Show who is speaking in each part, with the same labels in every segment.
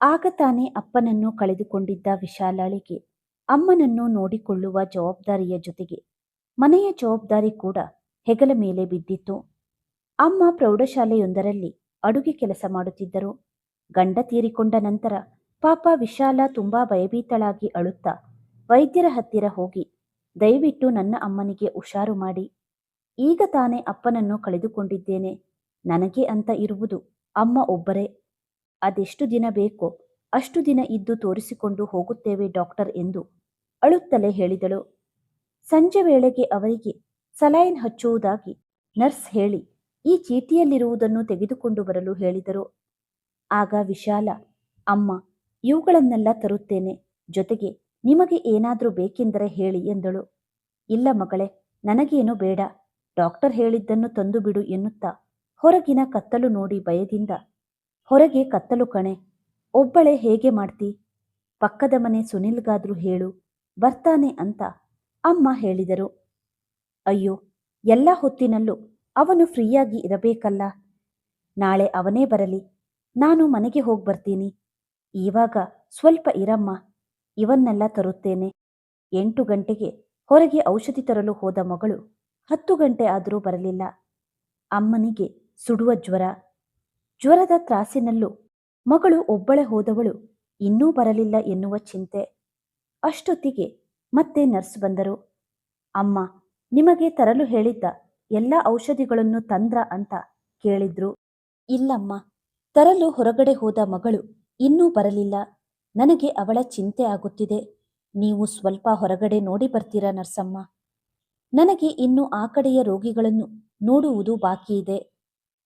Speaker 1: ಆಗ ತಾನೇ ಅಪ್ಪನನ್ನು ಕಳೆದುಕೊಂಡಿದ್ದ ವಿಶಾಲಾಳಿಗೆ, ಅಮ್ಮನನ್ನು ನೋಡಿಕೊಳ್ಳುವ ಜವಾಬ್ದಾರಿಯ ಜೊತೆಗೆ. ಮನೆಯ ಜವಾಬ್ದಾರಿ ಕೂಡ ಹೆಗಲ ಮೇಲೆ ಬಿದ್ದಿತ್ತು. ಅಮ್ಮ ಪ್ರೌಢಶಾಲೆಯೊಂದರಲ್ಲಿ ಅಡುಗೆ ಕೆಲಸ ಮಾಡುತ್ತಿದ್ದರು. ಗಂಡ ತೀರಿಕೊಂಡ ನಂತರ ಪಾಪ ವಿಶಾಲ ತುಂಬಾ ಭಯಭೀತಳಾಗಿ ಅಳುತ್ತಾ ವೈದ್ಯರ ಹತ್ತಿರ ಹೋಗಿ ದಯವಿಟ್ಟು ನನ್ನ ಅಮ್ಮನಿಗೆ ಹುಷಾರು ಮಾಡಿ. ಈಗ ತಾನೇ ಅಪ್ಪನನ್ನು ಕಳೆದುಕೊಂಡಿದ್ದೇನೆ. ನನಗೆ ಅಂತ ಇರುವುದು ಅಮ್ಮ ಒಬ್ಬರೇ. ಅದೆಷ್ಟು ದಿನ ಬೇಕೋ ಅಷ್ಟು ದಿನ ಇದ್ದು ತೋರಿಸಿಕೊಂಡು ಹೋಗುತ್ತೇವೆ ಡಾಕ್ಟರ್ ಎಂದು ಅಳುತ್ತಲೇ ಹೇಳಿದಳು. ಸಂಜೆ ವೇಳೆಗೆ ಅವರಿಗೆ ಸಲೈನ್ ಹಚ್ಚುವುದಾಗಿ ನರ್ಸ್ ಹೇಳಿ ಈ ಚೀಟಿಯಲ್ಲಿರುವುದನ್ನು ತೆಗೆದುಕೊಂಡು ಬರಲು ಹೇಳಿದರು. ಆಗ ವಿಶಾಲ, ಅಮ್ಮ, ಇವುಗಳನ್ನೆಲ್ಲ ತರುತ್ತೇನೆ, ಜೊತೆಗೆ ನಿಮಗೆ ಏನಾದರೂ ಬೇಕೆಂದರೆ ಹೇಳಿ ಎಂದಳು. ಇಲ್ಲ ಮಗಳೇ, ನನಗೇನು ಬೇಡ, ಡಾಕ್ಟರ್ ಹೇಳಿದ್ದನ್ನು ತಂದು ಬಿಡು ಎನ್ನುತ್ತಾ ಹೊರಗಿನ ಕತ್ತಲು ನೋಡಿ ಭಯದಿಂದ ಹೊರಗೆ ಕತ್ತಲು ಕಣೆ. ಒಬ್ಬಳೆ ಹೇಗೆ ಮಾಡ್ತಿ? ಪಕ್ಕದ ಮನೆ ಸುನಿಲ್ಗಾದ್ರೂ ಹೇಳು, ಬರ್ತಾನೆ ಅಂತ ಅಮ್ಮ ಹೇಳಿದರು. ಅಯ್ಯೋ, ಎಲ್ಲ ಹೊತ್ತಿನಲ್ಲೂ ಅವನು ಫ್ರೀಯಾಗಿ ಇರಬೇಕಲ್ಲ? ನಾಳೆ ಅವನೇ ಬರಲಿ, ನಾನು ಮನೆಗೆ ಹೋಗಿ ಬರ್ತೀನಿ. ಈವಾಗ ಸ್ವಲ್ಪ ಇರಮ್ಮ, ಇವನ್ನೆಲ್ಲ ತರುತ್ತೇನೆ. ಎಂಟು ಗಂಟೆಗೆ ಹೊರಗೆ ಔಷಧಿ ತರಲು ಹೋದ ಮಗಳು ಹತ್ತು ಗಂಟೆ ಆದರೂ ಬರಲಿಲ್ಲ. ಅಮ್ಮನಿಗೆ ಸುಡುವ ಜ್ವರ ಜ್ವರದ ತ್ರಾಸಿನಲ್ಲೂ ಮಗಳು ಒಬ್ಬಳೆ ಹೋದವಳು ಇನ್ನೂ ಬರಲಿಲ್ಲ ಎನ್ನುವ ಚಿಂತೆ. ಅಷ್ಟೊತ್ತಿಗೆ ಮತ್ತೆ ನರ್ಸ್ ಬಂದರು. ಅಮ್ಮ, ನಿಮಗೆ ತರಲು ಹೇಳಿದ್ದ ಎಲ್ಲ ಔಷಧಿಗಳನ್ನು ತಂದ್ರ ಅಂತ ಕೇಳಿದ್ರು. ಇಲ್ಲಮ್ಮ, ತರಲು ಹೊರಗಡೆ ಹೋದ ಮಗಳು ಇನ್ನೂ ಬರಲಿಲ್ಲ. ನನಗೆ ಅವಳ ಚಿಂತೆ ಆಗುತ್ತಿದೆ. ನೀವು ಸ್ವಲ್ಪ ಹೊರಗಡೆ ನೋಡಿ ಬರ್ತೀರಾ ನರ್ಸಮ್ಮ. ನನಗೆ ಇನ್ನು ಆ ಕಡೆಯ ರೋಗಿಗಳನ್ನು ನೋಡುವುದು ಬಾಕಿ ಇದೆ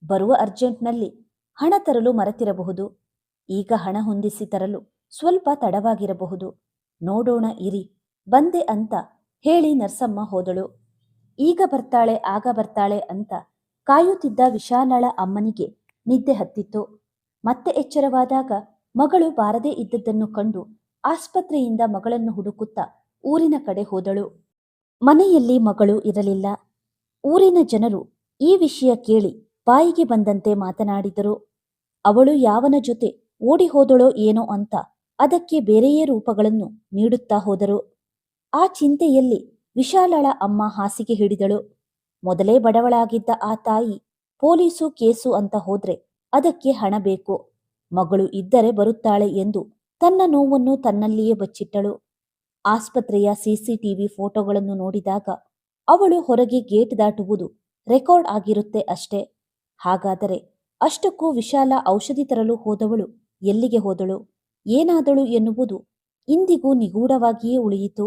Speaker 1: ಬರುವ ಅರ್ಜೆಂಟ್ನಲ್ಲಿ ಹಣ ತರಲು ಮರೆತಿರಬಹುದು. ಈಗ ಹಣ ಹೊಂದಿಸಿ ತರಲು ಸ್ವಲ್ಪ ತಡವಾಗಿರಬಹುದು. ನೋಡೋಣ ಇರಿ. ಬಂದೆ ಅಂತ ಹೇಳಿ ನರ್ಸಮ್ಮ ಹೋದಳು. ಈಗ ಬರ್ತಾಳೆ, ಆಗ ಬರ್ತಾಳೆ ಅಂತ ಕಾಯುತ್ತಿದ್ದ ವಿಶಾಲಳ ಅಮ್ಮನಿಗೆ ನಿದ್ದೆ ಹತ್ತಿತ್ತು. ಮತ್ತೆ ಎಚ್ಚರವಾದಾಗ ಮಗಳು ಬಾರದೇ ಇದ್ದದ್ದನ್ನು ಕಂಡು ಆಸ್ಪತ್ರೆಯಿಂದ ಮಗಳನ್ನು ಹುಡುಕುತ್ತಾ ಊರಿನ ಕಡೆ ಹೋದಳು. ಮನೆಯಲ್ಲಿ ಮಗಳು ಇರಲಿಲ್ಲ. ಊರಿನ ಜನರು ಈ ವಿಷಯ ಕೇಳಿ ಬಾಯಿಗೆ ಬಂದಂತೆ ಮಾತನಾಡಿದರು. ಅವಳು ಯಾವನ ಜೊತೆ ಓಡಿ ಹೋದಳೋ ಏನೋ ಅಂತ ಅದಕ್ಕೆ ಬೇರೆಯೇ ರೂಪಗಳನ್ನು ನೀಡುತ್ತಾ ಹೋದರು. ಆ ಚಿಂತೆಯಲ್ಲಿ ವಿಶಾಲಳ ಅಮ್ಮ ಹಾಸಿಗೆ ಹಿಡಿದಳು. ಮೊದಲೇ ಬಡವಳಾಗಿದ್ದ ಆ ತಾಯಿ ಪೊಲೀಸು ಕೇಸು ಅಂತ ಹೋದ್ರೆ ಅದಕ್ಕೆ ಹಣ ಬೇಕು. ಮಗಳು ಇದ್ದರೆ ಬರುತ್ತಾಳೆ ಎಂದು ತನ್ನ ನೋವನ್ನು ತನ್ನಲ್ಲಿಯೇ ಬಚ್ಚಿಟ್ಟಳು. ಆಸ್ಪತ್ರೆಯ ಸಿಸಿಟಿವಿ ಫೋಟೋಗಳನ್ನು ನೋಡಿದಾಗ ಅವಳು ಹೊರಗೆ ಗೇಟ್ ದಾಟುವುದು ರೆಕಾರ್ಡ್ ಆಗಿರುತ್ತೆ ಅಷ್ಟೇ. ಹಾಗಾದರೆ ಅಷ್ಟಕ್ಕೂ ವಿಶಾಲ ಔಷಧಿ ತರಲು ಹೋದವಳು. ಎಲ್ಲಿಗೆ ಹೋದಳು? ಏನಾದಳು ಎನ್ನುವುದು ಇಂದಿಗೂ ನಿಗೂಢವಾಗಿಯೇ ಉಳಿಯಿತು.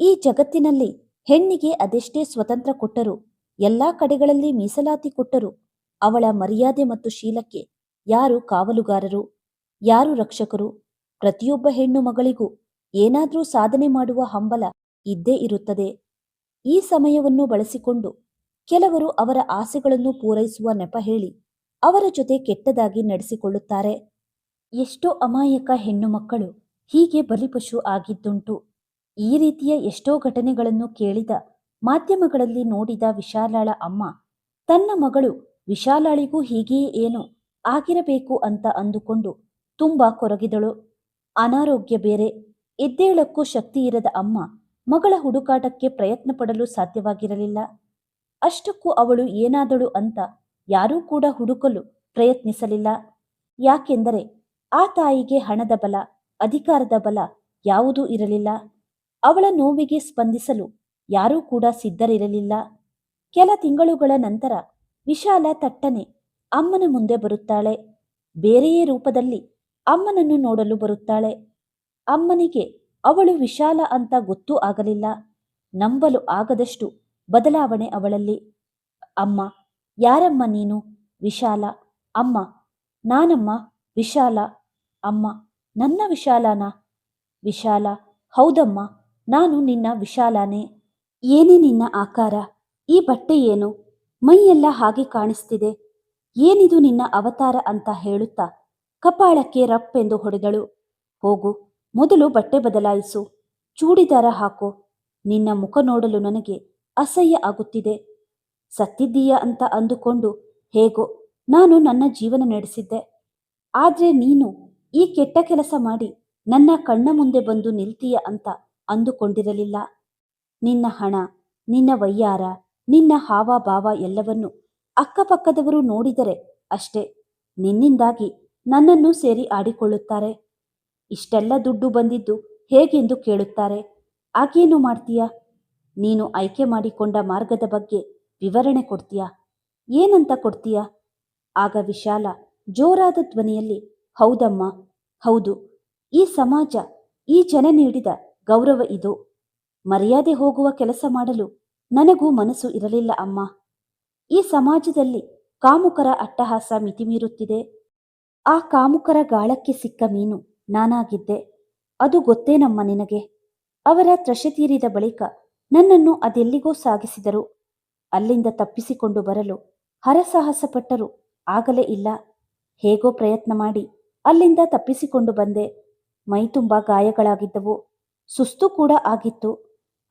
Speaker 1: ಈ ಜಗತ್ತಿನಲ್ಲಿ ಹೆಣ್ಣಿಗೆ ಅದೆಷ್ಟೇ ಸ್ವತಂತ್ರ ಕೊಟ್ಟರೂ, ಎಲ್ಲಾ ಕಡೆಗಳಲ್ಲಿ ಮೀಸಲಾತಿ ಕೊಟ್ಟರು, ಅವಳ ಮರ್ಯಾದೆ ಮತ್ತು ಶೀಲಕ್ಕೆ ಯಾರು ಕಾವಲುಗಾರರು, ಯಾರು ರಕ್ಷಕರು? ಪ್ರತಿಯೊಬ್ಬ ಹೆಣ್ಣು ಮಗಳಿಗೂ ಏನಾದರೂ ಸಾಧನೆ ಮಾಡುವ ಹಂಬಲ ಇದ್ದೇ ಇರುತ್ತದೆ. ಈ ಸಮಯವನ್ನು ಬಳಸಿಕೊಂಡು ಕೆಲವರು ಅವರ ಆಸೆಗಳನ್ನು ಪೂರೈಸುವ ನೆಪ ಹೇಳಿ ಅವರ ಜೊತೆ ಕೆಟ್ಟದಾಗಿ ನಡೆಸಿಕೊಳ್ಳುತ್ತಾರೆ. ಎಷ್ಟೋ ಅಮಾಯಕ ಹೆಣ್ಣು ಮಕ್ಕಳು ಹೀಗೆ ಬಲಿಪಶು ಆಗಿದ್ದುಂಟು. ಈ ರೀತಿಯ ಎಷ್ಟೋ ಘಟನೆಗಳನ್ನು ಕೇಳಿದ ಮಾಧ್ಯಮಗಳಲ್ಲಿ ನೋಡಿದ ವಿಶಾಲಾಳ ಅಮ್ಮ, ತನ್ನ ಮಗಳು ವಿಶಾಲಾಳಿಗೂ ಹೀಗೆಯೇ ಏನು ಆಗಿರಬೇಕು ಅಂತ ಅಂದುಕೊಂಡು ತುಂಬಾ ಕೊರಗಿದಳು. ಅನಾರೋಗ್ಯ ಬೇರೆ. ಎದ್ದೇಳಕ್ಕೂ ಶಕ್ತಿ ಇರದ ಅಮ್ಮ ಮಗಳ ಹುಡುಕಾಟಕ್ಕೆ ಪ್ರಯತ್ನ ಪಡಲು ಸಾಧ್ಯವಾಗಿರಲಿಲ್ಲ. ಅಷ್ಟಕ್ಕೂ ಅವಳು ಏನಾದಳು ಅಂತ ಯಾರೂ ಕೂಡ ಹುಡುಕಲು ಪ್ರಯತ್ನಿಸಲಿಲ್ಲ. ಯಾಕೆಂದರೆ ಆ ತಾಯಿಗೆ ಹಣದ ಬಲ, ಅಧಿಕಾರದ ಬಲ ಯಾವುದೂ ಇರಲಿಲ್ಲ. ಅವಳ ನೋವಿಗೆ ಸ್ಪಂದಿಸಲು ಯಾರೂ ಕೂಡ ಸಿದ್ಧರಿರಲಿಲ್ಲ. ಕೆಲ ತಿಂಗಳುಗಳ ನಂತರ ವಿಶಾಲ ತಟ್ಟನೆ ಅಮ್ಮನ ಮುಂದೆ ಬರುತ್ತಾಳೆ. ಬೇರೆಯೇ ರೂಪದಲ್ಲಿ ಅಮ್ಮನನ್ನು ನೋಡಲು ಬರುತ್ತಾಳೆ. ಅಮ್ಮನಿಗೆ ಅವಳು ವಿಶಾಲ ಅಂತ ಗೊತ್ತೂ ಆಗಲಿಲ್ಲ. ನಂಬಲು ಆಗದಷ್ಟು ಬದಲಾವಣೆ ಅವಳಲ್ಲಿ. ಅಮ್ಮ ಯಾರಮ್ಮ ನೀನು? ವಿಶಾಲ. ಅಮ್ಮ. ನಾನಮ್ಮ? ವಿಶಾಲ. ಅಮ್ಮ. ನನ್ನ ವಿಶಾಲನಾ? ವಿಶಾಲ. ಹೌದಮ್ಮ. ನಾನು ನಿನ್ನ ವಿಶಾಲಾನೇ. ಏನೇ ನಿನ್ನ ಆಕಾರ? ಈ ಬಟ್ಟೆ ಏನು? ಮೈಯೆಲ್ಲ ಹಾಗೆ ಕಾಣಿಸ್ತಿದೆ. ಏನಿದು ನಿನ್ನ ಅವತಾರ ಅಂತ ಹೇಳುತ್ತಾ? ಕಪಾಳಕ್ಕೆ ರಪ್ಪೆಂದು ಹೊಡೆದಳು. ಹೋಗು, ಮೊದಲು ಬಟ್ಟೆ ಬದಲಾಯಿಸು. ಚೂಡಿದಾರ ಹಾಕೋ. ನಿನ್ನ ಮುಖ ನೋಡಲು ನನಗೆ ಅಸಹ್ಯ ಆಗುತ್ತಿದೆ. ಸತ್ತಿದ್ದೀಯ ಅಂತ ಅಂದುಕೊಂಡು, ಹೇಗೋ, ನಾನು ನನ್ನ ಜೀವನ ನಡೆಸಿದ್ದೆ. ಆದ್ರೆ ನೀನು ಈ ಕೆಟ್ಟ ಕೆಲಸ ಮಾಡಿ ನನ್ನ ಕಣ್ಣ ಮುಂದೆ ಬಂದು ನಿಲ್ತೀಯ ಅಂತ ಅಂದುಕೊಂಡಿರಲಿಲ್ಲ. ನಿನ್ನ ಹಣ, ನಿನ್ನ ವಯ್ಯಾರ, ನಿನ್ನ ಹಾವಭಾವ ಎಲ್ಲವನ್ನು ಅಕ್ಕಪಕ್ಕದವರು ನೋಡಿದರೆ ಅಷ್ಟೇ, ನಿನ್ನಿಂದಾಗಿ ನನ್ನನ್ನು ಸೇರಿ ಆಡಿಕೊಳ್ಳುತ್ತಾರೆ. ಇಷ್ಟೆಲ್ಲ ದುಡ್ಡು ಬಂದಿದ್ದು ಹೇಗೆಂದು ಕೇಳುತ್ತಾರೆ. ಆಗೇನು ಮಾಡ್ತೀಯಾ? ನೀನು ಆಯ್ಕೆ ಮಾಡಿಕೊಂಡ ಮಾರ್ಗದ ಬಗ್ಗೆ ವಿವರಣೆ ಕೊಡ್ತೀಯಾ? ಏನಂತ ಕೊಡ್ತೀಯಾ? ಆಗ ವಿಶಾಲ ಜೋರಾದ ಧ್ವನಿಯಲ್ಲಿ, ಹೌದಮ್ಮ, ಹೌದು, ಈ ಸಮಾಜ ಈ ಜನ ನೀಡಿದ ಗೌರವ ಇದು. ಮರ್ಯಾದೆ ಹೋಗುವ ಕೆಲಸ ಮಾಡಲು ನನಗೂ ಮನಸ್ಸು ಇರಲಿಲ್ಲ ಅಮ್ಮ. ಈ ಸಮಾಜದಲ್ಲಿ ಕಾಮುಕರ ಅಟ್ಟಹಾಸ ಮಿತಿಮೀರುತ್ತಿದೆ. ಆ ಕಾಮುಕರ ಗಾಳಕ್ಕೆ ಸಿಕ್ಕ ಮೀನು ನಾನಾಗಿದ್ದೆ. ಅದು ಗೊತ್ತೇನಮ್ಮ ನಿನಗೆ? ಅವರ ತ್ರಷೆ ತೀರಿದ ಬಳಿಕ ನನ್ನನ್ನು ಅದೆಲ್ಲಿಗೋ ಸಾಗಿಸಿದರು. ಅಲ್ಲಿಂದ ತಪ್ಪಿಸಿಕೊಂಡು ಬರಲು. ಹರಸಾಹಸಪಟ್ಟರು. ಆಗಲೇ ಇಲ್ಲ. ಹೇಗೋ ಪ್ರಯತ್ನ ಮಾಡಿ. ಅಲ್ಲಿಂದ ತಪ್ಪಿಸಿಕೊಂಡು ಬಂದೆ. ಮೈ ಮೈತುಂಬ ಗಾಯಗಳಾಗಿದ್ದವು. ಸುಸ್ತು ಕೂಡ ಆಗಿತ್ತು.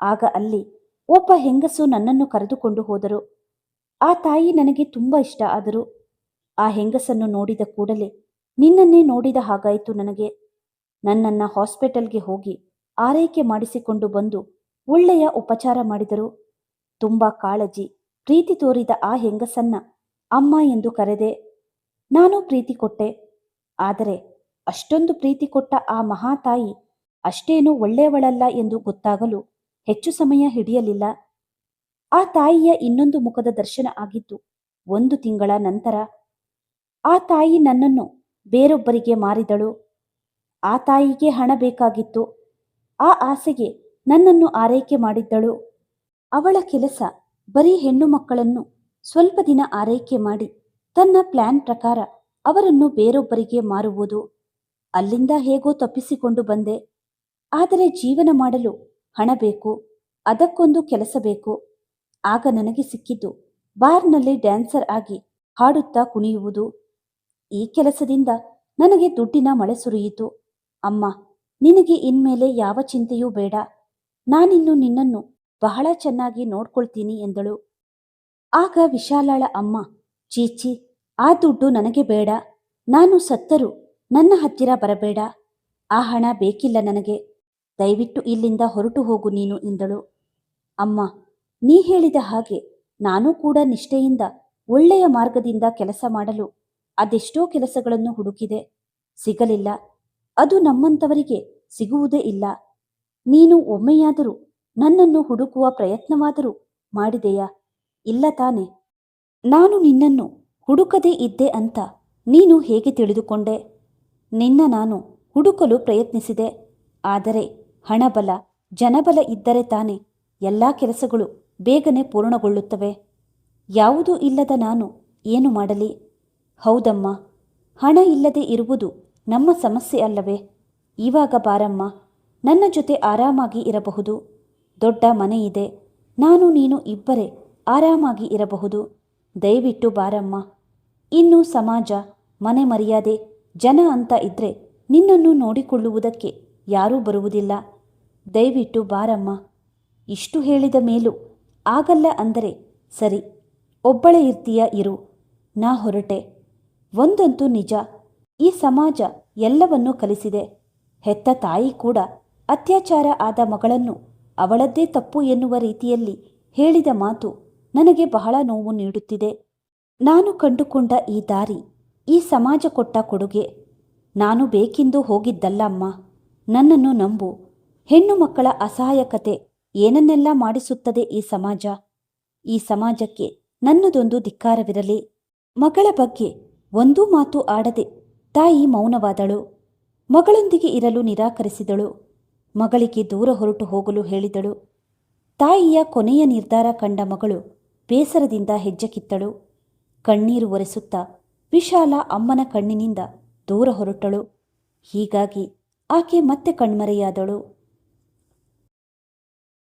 Speaker 1: ಆಗ ಅಲ್ಲಿ ಒಬ್ಬ ಹೆಂಗಸು ನನ್ನನ್ನು ಕರೆದುಕೊಂಡು ಹೋದರು. ಆ ತಾಯಿ ನನಗೆ ತುಂಬ ಇಷ್ಟ ಆದರು. ಆ ಹೆಂಗಸನ್ನು ನೋಡಿದ ಕೂಡಲೇ ನಿನ್ನನ್ನೇ ನೋಡಿದ ಹಾಗಾಯಿತು ನನಗೆ. ನನ್ನನ್ನು ಹಾಸ್ಪಿಟಲ್ಗೆ ಹೋಗಿ ಆರೈಕೆ ಮಾಡಿಸಿಕೊಂಡು ಬಂದು ಒಳ್ಳೆಯ ಉಪಚಾರ ಮಾಡಿದರು. ತುಂಬ ಕಾಳಜಿ, ಪ್ರೀತಿ ತೋರಿದ ಆ ಹೆಂಗಸನ್ನ ಅಮ್ಮ ಎಂದು ಕರೆದೆ, ನಾನು ಪ್ರೀತಿ ಕೊಟ್ಟೆ. ಆದರೆ ಅಷ್ಟೊಂದು ಪ್ರೀತಿ ಕೊಟ್ಟ ಆ ಮಹಾತಾಯಿ ಅಷ್ಟೇನೂ ಒಳ್ಳೆಯವಳಲ್ಲ ಎಂದು ಗೊತ್ತಾಗಲು ಹೆಚ್ಚು ಸಮಯ ಹಿಡಿಯಲಿಲ್ಲ. ಆ ತಾಯಿಯ ಇನ್ನೊಂದು ಮುಖದ ದರ್ಶನ ಆಗಿದ್ದು, ಒಂದು ತಿಂಗಳ ನಂತರ ಆ ತಾಯಿ ನನ್ನನ್ನು ಬೇರೊಬ್ಬರಿಗೆ ಮಾರಿದಳು. ಆ ತಾಯಿಗೆ ಹಣ ಬೇಕಾಗಿತ್ತು. ಆ ಆಸೆಗೆ ನನ್ನನ್ನು ಆರೈಕೆ ಮಾಡಿದ್ದಳು. ಅವಳ ಕೆಲಸ ಬರೀ ಹೆಣ್ಣು ಮಕ್ಕಳನ್ನು ಸ್ವಲ್ಪ ದಿನ ಆರೈಕೆ ಮಾಡಿ ತನ್ನ ಪ್ಲಾನ್ ಪ್ರಕಾರ ಅವರನ್ನು ಬೇರೊಬ್ಬರಿಗೆ ಮಾರುವುದು ಅಲ್ಲಿಂದ ಹೇಗೋ ತಪ್ಪಿಸಿಕೊಂಡು ಬಂದೆ. ಆದರೆ ಜೀವನ ಮಾಡಲು ಹಣ ಬೇಕು, ಅದಕ್ಕೊಂದು ಕೆಲಸ ಬೇಕು. ಆಗ ನನಗೆ ಸಿಕ್ಕಿದ್ದು ಬಾರ್ನಲ್ಲಿ ಡ್ಯಾನ್ಸರ್ ಆಗಿ ಹಾಡುತ್ತಾ ಕುಣಿಯುವುದು. ಈ ಕೆಲಸದಿಂದ ನನಗೆ ದುಡ್ಡಿನ ಮಳೆ ಸುರಿಯಿತು. ಅಮ್ಮ, ನಿನಗೆ ಇನ್ಮೇಲೆ ಯಾವ ಚಿಂತೆಯೂ ಬೇಡ. ನಾನಿನ್ನು ನಿನ್ನನ್ನು ಬಹಳ ಚೆನ್ನಾಗಿ ನೋಡ್ಕೊಳ್ತೀನಿ ಎಂದಳು. ಆಗ ವಿಶಾಲಾಳ ಅಮ್ಮ, ಚೀಚಿ, ಆ ದುಡ್ಡು ನನಗೆ ಬೇಡ. ನಾನು ಸತ್ತರು ನನ್ನ ಹತ್ತಿರ ಬರಬೇಡ. ಆ ಹಣ ಬೇಕಿಲ್ಲ ನನಗೆ. ದಯವಿಟ್ಟು ಇಲ್ಲಿಂದ ಹೊರಟು ಹೋಗು ನೀನು, ಎಂದಳು. ಅಮ್ಮ, ನೀ ಹೇಳಿದ ಹಾಗೆ ನಾನು ಕೂಡ ನಿಷ್ಠೆಯಿಂದ ಒಳ್ಳೆಯ ಮಾರ್ಗದಿಂದ ಕೆಲಸ ಮಾಡಲು ಅದೆಷ್ಟೋ ಕೆಲಸಗಳನ್ನು ಹುಡುಕಿದೆ. ಸಿಗಲಿಲ್ಲ. ಅದು ನಮ್ಮಂಥವರಿಗೆ ಸಿಗುವುದೇ ಇಲ್ಲ. ನೀನು ಒಮ್ಮೆಯಾದರೂ ನನ್ನನ್ನು ಹುಡುಕುವ ಪ್ರಯತ್ನವಾದರೂ ಮಾಡಿದೆಯಾ? ಇಲ್ಲ ತಾನೆ. ನಾನು ನಿನ್ನನ್ನು ಹುಡುಕದೇ ಇದ್ದೆ ಅಂತ ನೀನು ಹೇಗೆ ತಿಳಿದುಕೊಂಡೆ? ನಿನ್ನ ನಾನು ಹುಡುಕಲು ಪ್ರಯತ್ನಿಸಿದೆ. ಆದರೆ ಹಣಬಲ, ಜನಬಲ ಇದ್ದರೆ ತಾನೆ ಎಲ್ಲ ಕೆಲಸಗಳು ಬೇಗನೆ ಪೂರ್ಣಗೊಳ್ಳುತ್ತವೆ. ಯಾವುದೂ ಇಲ್ಲದ ನಾನು ಏನು ಮಾಡಲಿ? ಹೌದಮ್ಮ, ಹಣ ಇಲ್ಲದೆ ಇರುವುದು ನಮ್ಮ ಸಮಸ್ಯೆ ಅಲ್ಲವೇ? ಇವಾಗ ಬಾರಮ್ಮ, ನನ್ನ ಜೊತೆ ಆರಾಮಾಗಿ ಇರಬಹುದು. ದೊಡ್ಡ ಮನೆಯಿದೆ ನಾನು ನೀನು ಇಬ್ಬರೇ ಆರಾಮಾಗಿ ಇರಬಹುದು. ದಯವಿಟ್ಟು ಬಾರಮ್ಮ. ಇನ್ನು ಸಮಾಜ, ಮನೆ ಮರ್ಯಾದೆ, ಜನ ಅಂತ ಇದ್ರೆ ನಿನ್ನನ್ನು ನೋಡಿಕೊಳ್ಳುವುದಕ್ಕೆ ಯಾರೂ ಬರುವುದಿಲ್ಲ. ದಯವಿಟ್ಟು ಬಾರಮ್ಮ. ಇಷ್ಟು ಹೇಳಿದ ಮೇಲೂ ಆಗಲ್ಲ ಅಂದರೆ ಸರಿ. ಒಬ್ಬಳೇ ಇರ್ತೀಯ ಇರು. ನಾ ಹೊರಟೆ. ಒಂದಂತೂ ನಿಜ. ಈ ಸಮಾಜ ಎಲ್ಲವನ್ನೂ ಕಲಿಸಿದೆ. ಹೆತ್ತ ತಾಯಿ ಕೂಡ ಅತ್ಯಾಚಾರ ಆದ ಮಗಳನ್ನು ಅವಳದ್ದೇ ತಪ್ಪು ಎನ್ನುವ ರೀತಿಯಲ್ಲಿ ಹೇಳಿದ ಮಾತು ನನಗೆ ಬಹಳ ನೋವು ನೀಡುತ್ತಿದೆ. ನಾನು ಕಂಡುಕೊಂಡ ಈ ದಾರಿ, ಈ ಸಮಾಜ ಕೊಟ್ಟ ಕೊಡುಗೆ. ನಾನು ಬೇಕೆಂದು ಹೋಗಿದ್ದಲ್ಲ ಅಮ್ಮ ನನ್ನನ್ನು ನಂಬು. ಹೆಣ್ಣು ಮಕ್ಕಳ ಅಸಹಾಯಕತೆ ಏನನ್ನೆಲ್ಲ ಮಾಡಿಸುತ್ತದೆ ಈ ಸಮಾಜ? ಈ ಸಮಾಜಕ್ಕೆ ನನ್ನದೊಂದು ಧಿಕ್ಕಾರವಿರಲಿ. ಮಗಳ ಬಗ್ಗೆ ಒಂದೂ ಮಾತು ಆಡದೆ ತಾಯಿ ಮೌನವಾದಳು. ಮಗಳೊಂದಿಗೆ ಇರಲು ನಿರಾಕರಿಸಿದಳು. ಮಗಳಿಗೆ ದೂರ ಹೊರಟು ಹೋಗಲು ಹೇಳಿದಳು. ತಾಯಿಯ ಕೊನೆಯ ನಿರ್ಧಾರ ಕಂಡ ಮಗಳು ಬೇಸರದಿಂದ ಹೆಜ್ಜೆ ಕಿತ್ತಳು ಕಣ್ಣೀರು ಒರೆಸುತ್ತಾ ವಿಶಾಲ ಅಮ್ಮನ ಕಣ್ಣಿನಿಂದ ದೂರ ಹೊರಟಳು. ಹೀಗಾಗಿ ಆಕೆ ಮತ್ತೆ ಕಣ್ಮರೆಯಾದಳು.